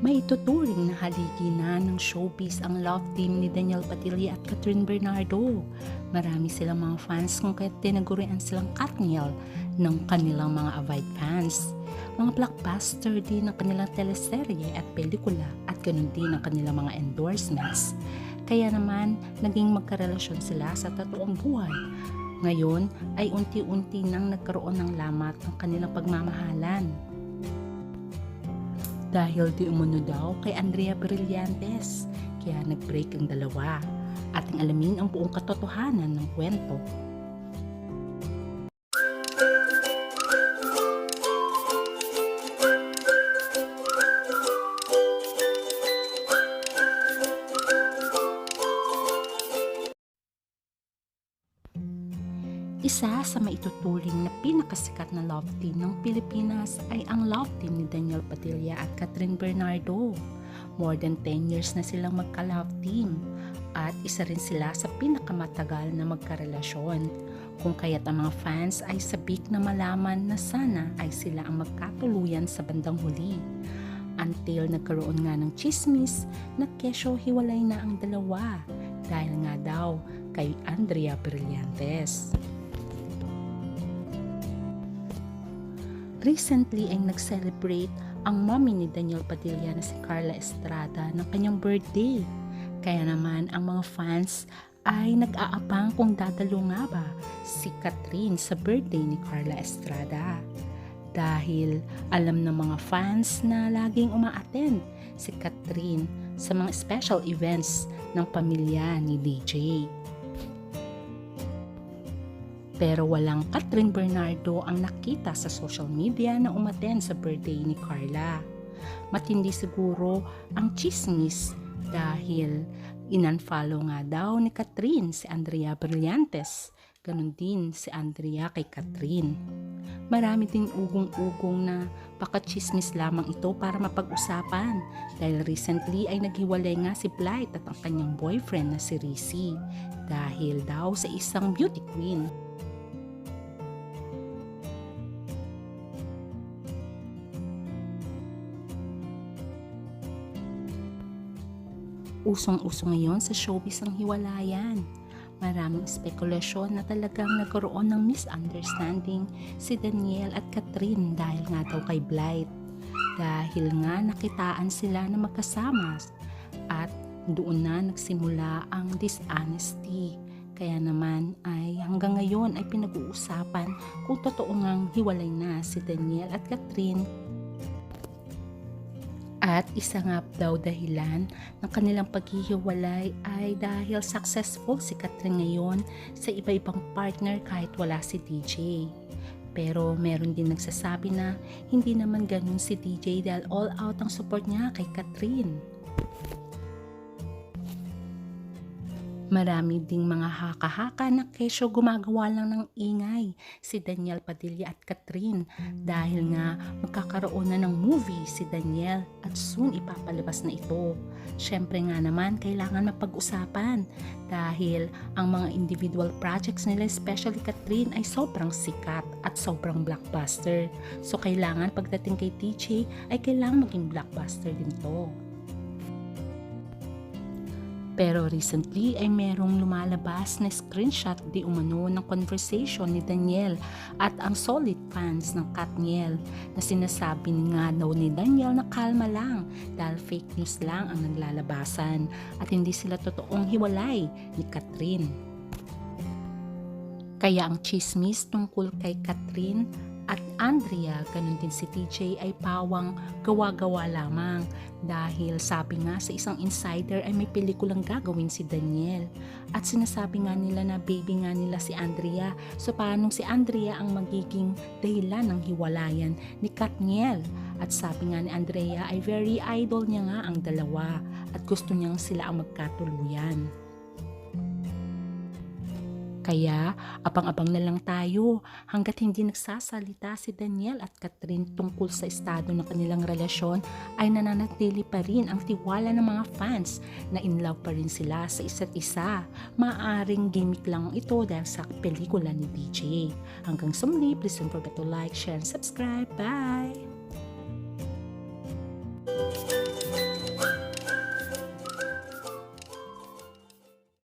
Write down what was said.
May ituturing na haligi na ng showbiz ang love team ni Daniel Padilla at Catherine Bernardo. Marami silang mga fans kung kaya tinagurian silang Katniel ng kanilang mga avid fans. Mga blockbuster din ng kanilang teleserye at pelikula at ganun din ang kanilang mga endorsements. Kaya naman, naging magkarelasyon sila sa totoong buhay. Ngayon ay unti-unti nang nagkaroon ng lamat ng kanilang pagmamahalan dahil di umano daw kay Andrea Brillantes. Kaya nag-break ang dalawa. Ating alamin ang buong katotohanan ng kwento. Isa sa maituturing na pinakasikat na love team ng Pilipinas ay ang love team ni Daniel Padilla at Catherine Bernardo. More than 10 years na silang magka-love team at isa rin sila sa pinakamatagal na magkarelasyon. Kung kaya't ang mga fans ay sabik na malaman na sana ay sila ang magkatuluyan sa bandang huli. Until nagkaroon nga ng chismis na kesyo hiwalay na ang dalawa dahil nga daw kay Andrea Brillantes. Recently ay nag-celebrate ang mommy ni Daniel Padilla na si Carla Estrada ng kanyang birthday. Kaya naman ang mga fans ay nag-aabang kung dadalo nga ba si Catherine sa birthday ni Carla Estrada. Dahil alam ng mga fans na laging umaattend si Catherine sa mga special events ng pamilya ni DJ. Pero walang Catherine Bernardo ang nakita sa social media na umaten sa birthday ni Carla. Matindi siguro ang chismis dahil inunfollow nga daw ni Catherine si Andrea Brillantes. Ganon din si Andrea kay Catherine. Marami ding ugong-ugong na pakachismis lamang ito para mapag-usapan dahil recently ay naghiwalay nga si Blight at ang kanyang boyfriend na si Rizzy dahil daw sa isang beauty queen. Usong-uso ngayon sa showbiz ang hiwalayan. Maraming spekulasyon na talagang nagkaroon ng misunderstanding si Daniel at Catherine dahil nga daw kay Blight. Dahil nga nakitaan sila na magkasama at doon na nagsimula ang dishonesty. Kaya naman ay hanggang ngayon ay pinag-uusapan kung totoo ngang hiwalay na si Daniel at Catherine at isa nga daw dahilan ng kanilang paghihiwalay ay dahil successful si Catherine ngayon sa iba-ibang partner kahit wala si DJ. Pero meron din nagsasabi na hindi naman ganun si DJ dahil all out ang support niya kay Catherine. Marami ding mga haka-haka na kesyo gumagawa lang ng ingay si Daniel Padilla at Catherine dahil nga magkakaroon na ng movie si Daniel at soon ipapalabas na ito. Siyempre nga naman kailangan mapag-usapan dahil ang mga individual projects nila especially Catherine ay sobrang sikat at sobrang blockbuster. So kailangan pagdating kay TJ ay kailangan maging blockbuster din to. Pero recently ay merong lumalabas na screenshot di umano ng conversation ni Daniel at ang solid fans ng Katniel na sinasabi nga daw ni Daniel na kalma lang dahil fake news lang ang naglalabasan at hindi sila totoong hiwalay ni Catherine. Kaya ang chismis tungkol kay at Andrea, ganun din si TJ ay pawang gawa-gawa lamang. Dahil sabi nga sa isang insider ay may pelikulang gagawin si Daniel. At sinasabi nga nila na baby nga nila si Andrea. So paano si Andrea ang magiging dahilan ng hiwalayan ni Katniel? At sabi nga ni Andrea ay very idol niya nga ang dalawa. At gusto niyang sila ang magkatuluyan. Kaya abang-abang na lang tayo hanggat hindi nagsasalita si Daniel at Catherine tungkol sa estado ng kanilang relasyon ay nananatili pa rin ang tiwala ng mga fans na in love pa rin sila sa isa't isa. Maaring gimmick lang ito dahil sa pelikula ni DJ. Hanggang sa muli, please don't forget to like, share, and subscribe. Bye!